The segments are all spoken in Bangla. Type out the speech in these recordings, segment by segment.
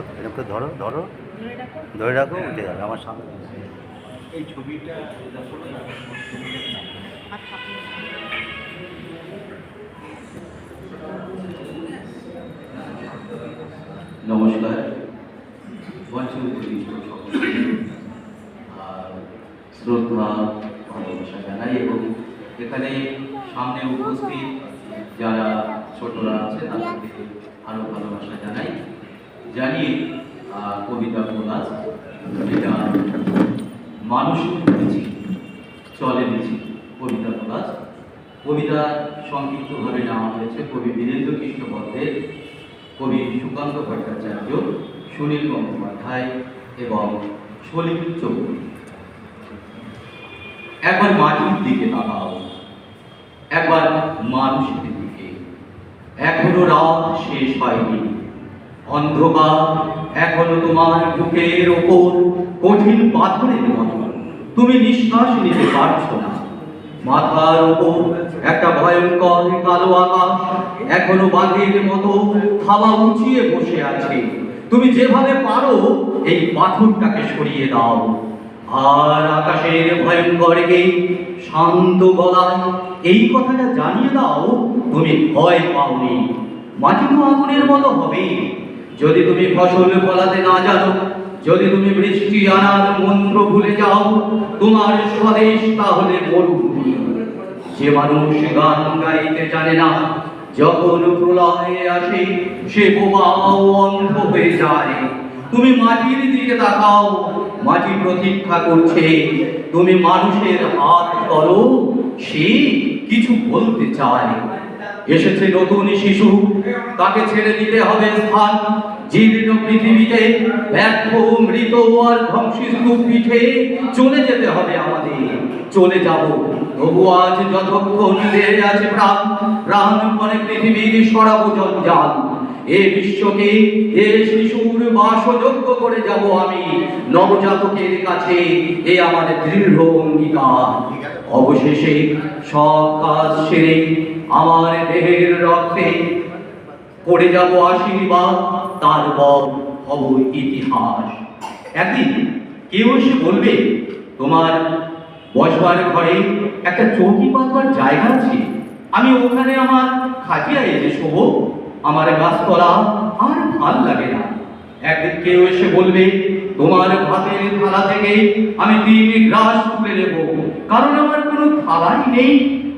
ধরো এরকম করে ধরো ধরো। ধরে রাখো উঠে যাবে আমার সামনে। এই ছবিটা নমস্কার। মঞ্চে আর শ্রদ্ধা ভালোবাসা জানাই এবং এখানে সামনে উপস্থিত যারা ছোটরা আছে তাদেরকে আরও ভালোবাসা জানাই আহ, কবিতা কোলাজ এটা মানুষ লিখেছি চলে লিখেছি কবিতা কোলাজ কবিতা সংক্ষিপ্তভাবে নেওয়া হয়েছে কবি বীরেন্দ্র কৃষ্ণ ভদ্রের কবি সুকান্ত ভট্টাচার্য সুনীল গঙ্গোপাধ্যায় এবং সলিল চৌধুরী। একবার মাটির দিকে তাকাও একবার মানুষের দিকে। এখনও রাত শেষ হয়নি অন্ধকার। এখনও তোমার বুকের ওপর কঠিন পাথরের মতো। তুমি নিঃশ্বাস নিতে পারছ না। মাথার ওপর একটা ভয়ঙ্কর কালো আকাশ এখনও বাঘের মতো থাবা উঁচিয়ে বসে আছে। তুমি যেভাবে পারো এই পাথরটাকে সরিয়ে দাও। আর আকাশের ভয়ঙ্করকে শান্ত গলায় এই কথাটা জানিয়ে দাও, তুমি ভয় পাওনি। মাটি তো আগুনের মতো হবে। যদি তুমি ফসল ফলাতে না জানো, যদি তুমি বৃষ্টি আনার মন্ত্র ভুলে যাও, তোমার স্বদেশ তাহলে মরুভূমি। যে মানুষ গান গাইতে জানে না, যখন প্রলয়ে আসে, সে বোবা অন্ধ হয়ে যায়। তুমি মাটির দিকে তাকাও, মাটি প্রতীক্ষা করছে। তুমি মানুষের হাত করো সে কিছু বলতে চায়। এসেছে নতুন শিশু। তাকে ছেড়ে দিতে হবে স্থান। জীর্ণ পৃথিবীতে ব্যর্থ মৃত আর ধ্বংসস্তূপ পিঠে চলে যেতে হবে আমাদের। চলে যাব। তবু আজ যতক্ষণ দেহে আছে প্রাণ প্রাণ পরে পৃথিবীর সরাবো জঞ্জাল। এ বিশ্বকে, এ শিশুর বাসযোগ্য করে যাব আমি। নবজাতকের কাছে এ আমাদের দৃঢ় অঙ্গীকার। অবশেষে সব কাজ সেরে আমার দেহের রক্তে করে যাব আশীর্বাদ, তার তারপর হব ইতিহাস। একদিন কেউ এসে বলবে, তোমার বসবার ঘরে একটা চৌকি পাতবার জায়গা আছে। আমি ওখানে আমার খাটিয়া এসে শোবো। আমার গাছতলা আর ভালো লাগে না। একদিন কেউ এসে বলবে, তোমার ভাতের থালা থেকে আমি তিন গ্রাস তুলে নেব। কারণ আমার কোনো থালাই নেই।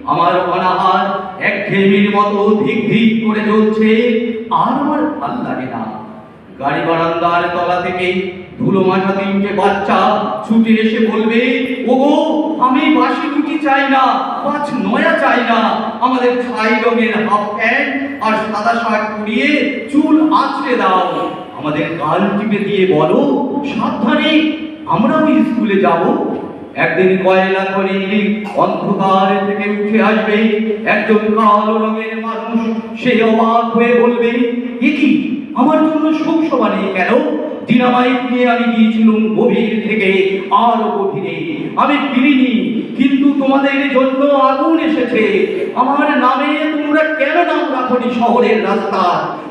আমার অনাহার এক ঘেমির মতো ধিক ধিক করে চলছে। আর আমার ভালো লাগে না। গাড়ি বারান্দার তলা থেকে ধুলো মাথা তিনটে বাচ্চা ছুটে এসে বলবে, ওগো, আমি বাসি রুটি চাই না, পাঁচ নয়া চাই না। আমাদের ছাই রঙের হাফ প্যান্ট আর সাদা শার্ট পরিয়ে চুল আঁচড়ে দাও। আমাদের গাল টিপে দিয়ে বলো, সাবধানে, আমরাও স্কুলে যাব। একদিন কয়লা করে অন্ধকার থেকে উঠে আসবে। একজন কালো রঙের মানুষ, সে অবাক হয়ে বলবে, এ কি? আমার জন্য শোক সভা নেই কেন? ডিনামাইট নিয়ে আমি গিয়েছিলাম গভীর থেকে, আরও গভীরে। আমি ফিরিনি, কিন্তু তোমাদের জন্য আগুন এসেছে। আমার নামে তোমরা কেন নাম রাখনি শহরের রাস্তা?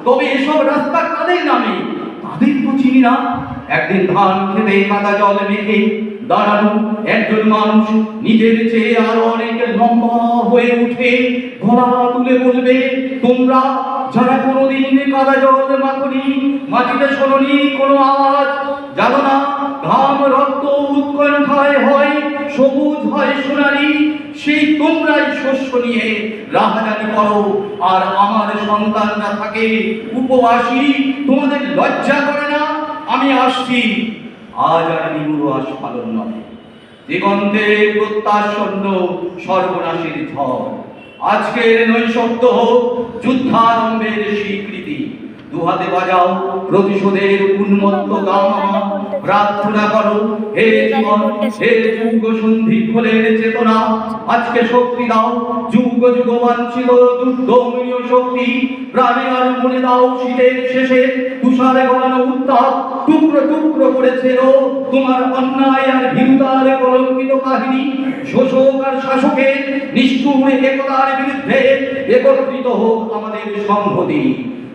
তবে এসব রাস্তা কাদের নামে? তাদের তো চিনি না। একদিন ধান খেতে কাদা জল মেখে দাঁড়ানো একজন মানুষ নিজের চেয়ে আরও অনেক লম্বা হয়ে উঠে গলা তুলে বলবে, তোমরা যারা কোনোদিন কাদা জল, মাখনি, মাটিতে শোনি কোনো আওয়াজ জানো না, ঘাম, রক্ত উৎকণ্ঠায় হয়, সবুজ হয় সোনালি, সেই তোমরাই শস্য নিয়ে রাহাজানি করো। আর আমার সন্তানরা থাকে উপবাসী, তোমাদের লজ্জা করে না, আমি আসছি। আজ আর নিমুয়াস পালন নয় দিগন্তে প্রত্যাশন্ন সর্বনাশের ঝড়। আজকের নৈশব্দ হোক যুদ্ধারম্ভের স্বীকৃতি। দুহাতে বাজাও প্রতিশোধের উন্মত্ত গান প্রার্থনা করো। হে জীবন, হে যুগ সন্ধি ফলের চেতনা। আজকে শক্তি দাও। যুগ যুগ বাঞ্ছিত দুর্দমনীয় শক্তি। প্রাণে আর মনে দাও শীতের শেষে। তুষারে উত্তাপ টুকরো টুকরো তোমার অন্যায় আর ভীরুতার কলঙ্কিত কাহিনী। শোষক আর শাসকের নিষ্ঠুর একতার বিরুদ্ধে একত্রিত হোক আমাদের সংহতি।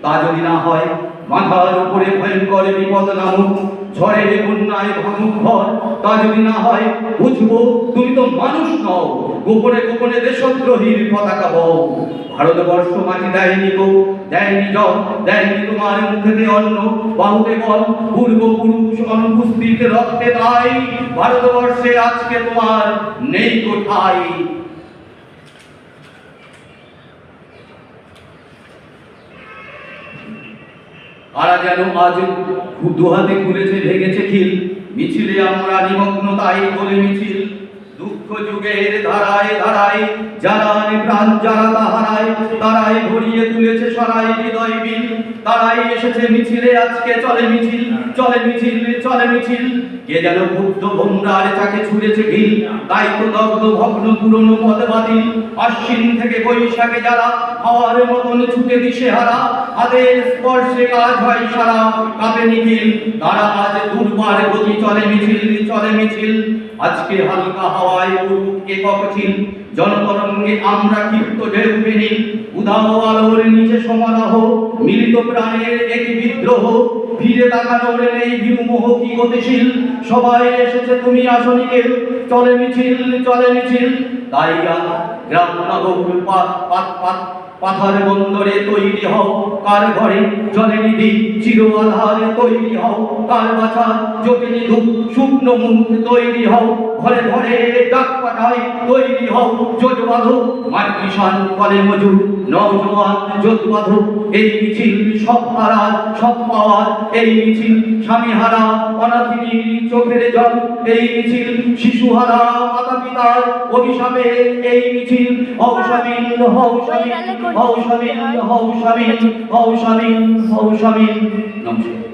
তা যদি না হয় মাথার উপরে ভয়ঙ্কর বিপদ নামুক ঝড়ের বন্যায় ভাঙুক ঘর তা যদি না হয় বুঝব, তুমি তো মানুষ নও। গোপনে গোপনে দেশদ্রোহীর পতাকা বও। ভারতবর্ষ মাটি দেয়নি গো, দেয়নি জল, দেয়নি তোমার মুখেতে অন্ন। বাহুতে বল, পূর্বপুরুষ অনুপস্থিত রক্তে তাই। ভারতবর্ষে আজকে তোমার নেই কোথায় তারা যেন আজ দুহাতে খুলেছে ভেঙেছে খিল। মিছিলে আমরা নিমগ্ন তাই বলে মিছিল। দুঃখ যুগের ধারায় ধারায়, জানান প্রাণ যারা তাহারায় তারাই ভরিয়ে তুলেছে সরাই হৃদয় বিল। তারাই এসেছে মিছিলে, আজকে চলে মিছিল চলে মিছিল চলে মিছিল। কে যেন বুদ্ধ ভোমরার চাকে ছুঁড়েছে ঢিল তাই তো দগ্ধ ভগ্ন পুরনো পদ বাতিল। আশ্বিন থেকে বৈশাখে যারা হাওয়ার মতন ছুটে দিশে হারা হাতের স্পর্শে কাজ হয় সারা কাপে নিখিল। তারা আজ দুর্বার গতি চলে মিছিল চলে মিছিল। আজকে হালকা হাওয়ায় উড়ুক একক ছিল জনতরঙ্গে আমরা ক্ষিপ্ত ঢেউ পেনি উধাও আলোর নিচে সমারোহ, মিলিত প্রাণের এক বিদ্রোহ ফিরে তাকানোর নেই বিমোহ কি গতিশীল, সবাই এসেছে তুমি আসনি কেউ চলে মিছিল চলে মিছিল, তাই গ্রাম নগর পাত পাত পাত পাথার বন্দরে তৈরি হও, কার ঘরে জলে নিধি চির আধারে তৈরি হও, কার বাছা জ্যোতি নিধু শুকনো মুখ তৈরি হও, ঘরে ঘরে ডাক পাঠাই তৈরি হও জোট বাঁধো মাঠ কিষান কলে মজুর নওজোয়ান জোট বাঁধো, এই মিছিল সব হারা, সব পাওয়ার এই মিছিল স্বামী হারা অনাথিনীর চোখের জল, এই মিছিল শিশু হারা মাতা পিতার অভিশাপে, এই মিছিল হও স্বামীন হও স্বামীন হও স্বামীন নমস্কার।